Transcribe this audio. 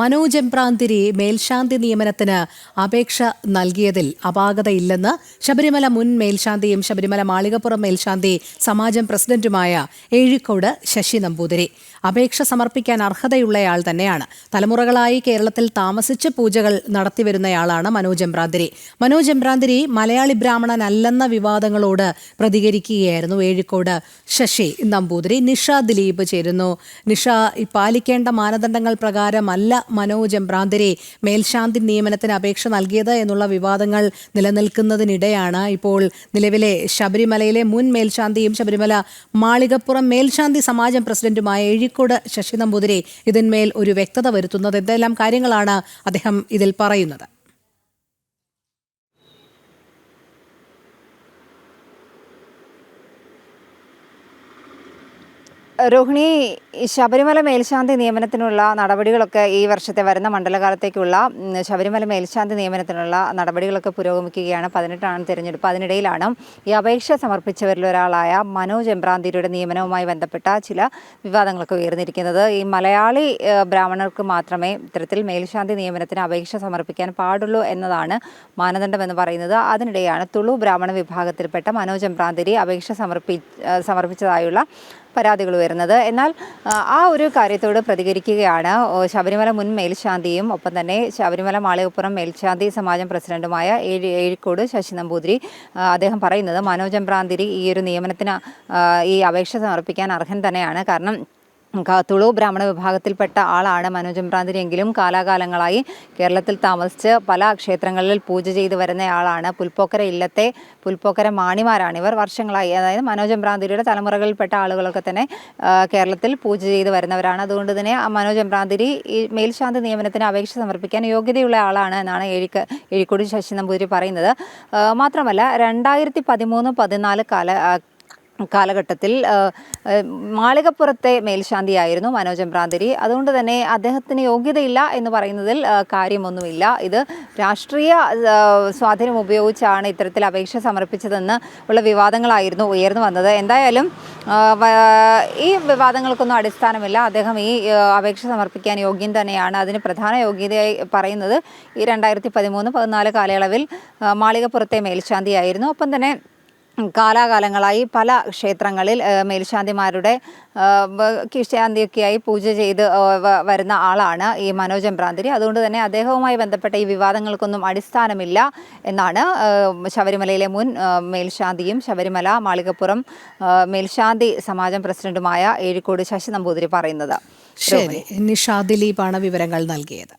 മനോജ് എംപ്രാന്തിരി മേൽശാന്തി നിയമനത്തിന് അപേക്ഷ നൽകിയതിൽ അപാകതയില്ലെന്ന് ശബരിമല മുൻ മേൽശാന്തിയും ശബരിമല മാളികപ്പുറം മേൽശാന്തി സമാജം പ്രസിഡന്റുമായ ഏഴിക്കോട് ശശി നമ്പൂതിരി. അപേക്ഷ സമർപ്പിക്കാൻ അർഹതയുള്ളയാൾ തന്നെയാണ്. തലമുറകളായി കേരളത്തിൽ താമസിച്ച് പൂജകൾ നടത്തിവരുന്നയാളാണ് മനോജ് എംബ്രാന്തിരി മനോജ് എംബ്രാന്തിരി മലയാളി ബ്രാഹ്മണനല്ലെന്ന വിവാദങ്ങളോട് പ്രതികരിക്കുകയായിരുന്നു ഏഴിക്കോട് ശശി നമ്പൂതിരി. നിഷ ദിലീപ് ചേരുന്നു. നിഷ പാലിക്കേണ്ട മാനദണ്ഡങ്ങൾ പ്രകാരമല്ല മനോജ് എംബ്രാന്തരെ മേൽശാന്തി നിയമനത്തിന് അപേക്ഷ നൽകിയത് എന്നുള്ള വിവാദങ്ങൾ നിലനിൽക്കുന്നതിനിടെയാണ് ഇപ്പോൾ നിലവിലെ ശബരിമലയിലെ മുൻ മേൽശാന്തിയും ശബരിമല മാളികപ്പുറം മേൽശാന്തി സമാജം പ്രസിഡന്റുമായ എഴിക്കോട് ശശി നമ്പൂതിരി ഇതിന്മേൽ ഒരു വ്യക്തത വരുത്തുന്നത്. എന്തെല്ലാം കാര്യങ്ങളാണ് അദ്ദേഹം ഇതിൽ പറയുന്നത്? രോഹിണി ശബരിമല മേൽശാന്തി നിയമനത്തിനുള്ള നടപടികളൊക്കെ ഈ വർഷത്തെ വരുന്ന മണ്ഡലകാലത്തേക്കുള്ള ശബരിമല മേൽശാന്തി നിയമനത്തിനുള്ള നടപടികളൊക്കെ പുരോഗമിക്കുകയാണ്. പതിനെട്ടാണ് തിരഞ്ഞെടുപ്പ് അതിനിടയിലാണ് ഈ അപേക്ഷ സമർപ്പിച്ചവരിൽ ഒരാളായ മനോജ് എംബ്രാന്തിരിയുടെ നിയമനവുമായി ബന്ധപ്പെട്ട ചില വിവാദങ്ങളൊക്കെ ഉയർന്നിരിക്കുന്നത്. ഈ മലയാളി ബ്രാഹ്മണർക്ക് മാത്രമേ ഇത്തരത്തിൽ മേൽശാന്തി നിയമനത്തിന് അപേക്ഷ സമർപ്പിക്കാൻ പാടുള്ളൂ എന്നതാണ് മാനദണ്ഡമെന്ന് പറയുന്നത്. അതിനിടെയാണ് തുളു ബ്രാഹ്മണ വിഭാഗത്തിൽപ്പെട്ട മനോജ് എംബ്രാന്തിരി അപേക്ഷ സമർപ്പി സമർപ്പിച്ചതായുള്ള പരാതികൾ വരുന്നത്. എന്നാൽ ആ, ഒരു കാര്യത്തോട് പ്രതികരിക്കുകയാണ് ശബരിമല മുൻ മേൽശാന്തിയും ഒപ്പം തന്നെ ശബരിമല മാളികപ്പുറം മേൽശാന്തി സമാജം പ്രസിഡന്റുമായ ഏഴ് ഏഴിക്കോട് ശശി നമ്പൂതിരി അദ്ദേഹം പറയുന്നത് മനോജ് എംബ്രാന്തിരി ഈ ഒരു നിയമനത്തിന് ഈ അപേക്ഷ സമർപ്പിക്കാൻ അർഹൻ തന്നെയാണ്. കാരണം തുളു ബ്രാഹ്മണ വിഭാഗത്തിൽപ്പെട്ട ആളാണ് മനോജം എംബ്രാന്തിരി എങ്കിലും കാലാകാലങ്ങളായി കേരളത്തിൽ താമസിച്ച് പല ക്ഷേത്രങ്ങളിൽ പൂജ ചെയ്തു വരുന്നയാളാണ് പുൽപ്പോക്കര ഇല്ലത്തെ പുൽപ്പോക്കര മാണിമാരാണ് ഇവർ വർഷങ്ങളായി. അതായത് മനോജം എംബ്രാന്തിരിയുടെ തലമുറകളിൽപ്പെട്ട ആളുകളൊക്കെ തന്നെ കേരളത്തിൽ പൂജ ചെയ്തു വരുന്നവരാണ്. അതുകൊണ്ട് തന്നെ മനോജം മനോജ് എംബ്രാന്തിരി ഈ മേൽശാന്തി നിയമനത്തിന് അപേക്ഷ സമർപ്പിക്കാൻ യോഗ്യതയുള്ള ആളാണ് എന്നാണ് എഴിക്ക എഴിക്കോട് ശശി നമ്പൂതിരി പറയുന്നത്. മാത്രമല്ല രണ്ടായിരത്തി പതിമൂന്ന് പതിനാല് കാല കാലഘട്ടത്തിൽ മാളികപ്പുറത്തെ മേൽശാന്തിയായിരുന്നു മനോജ് എംബ്രാന്തിരി. അതുകൊണ്ട് തന്നെ അദ്ദേഹത്തിന് യോഗ്യതയില്ല എന്ന് പറയുന്നതിൽ കാര്യമൊന്നുമില്ല. ഇത് രാഷ്ട്രീയ സ്വാധീനം ഉപയോഗിച്ചാണ് ഇത്തരത്തിൽ അപേക്ഷ സമർപ്പിച്ചതെന്ന് ഉള്ള വിവാദങ്ങളായിരുന്നു ഉയർന്നു വന്നത്. എന്തായാലും ഈ വിവാദങ്ങൾക്കൊന്നും അടിസ്ഥാനമില്ല. അദ്ദേഹം ഈ അപേക്ഷ സമർപ്പിക്കാൻ യോഗ്യൻ തന്നെയാണ്. അതിന് പ്രധാന യോഗ്യതയായി പറയുന്നത് ഈ രണ്ടായിരത്തി പതിമൂന്ന് പതിനാല് കാലയളവിൽ മാളികപ്പുറത്തെ മേൽശാന്തിയായിരുന്നു. ഒപ്പം തന്നെ കാലാകാലങ്ങളായി പല ക്ഷേത്രങ്ങളിൽ മേൽശാന്തിമാരുടെ ആ, പൂജ ചെയ്ത് വരുന്ന ആളാണ് ഈ മനോജ് എംബ്രാന്തിരി. അതുകൊണ്ട് തന്നെ അദ്ദേഹവുമായി ബന്ധപ്പെട്ട ഈ വിവാദങ്ങൾക്കൊന്നും അടിസ്ഥാനമില്ല എന്നാണ് ശബരിമലയിലെ മുൻ മേൽശാന്തിയും ശബരിമല മാളികപ്പുറം മേൽശാന്തി സമാജം പ്രസിഡന്റുമായ ഏഴിക്കോട് ശശി നമ്പൂതിരി പറയുന്നത്. ശരി. നിഷ ദിലീപാണ് വിവരങ്ങൾ നൽകിയത്.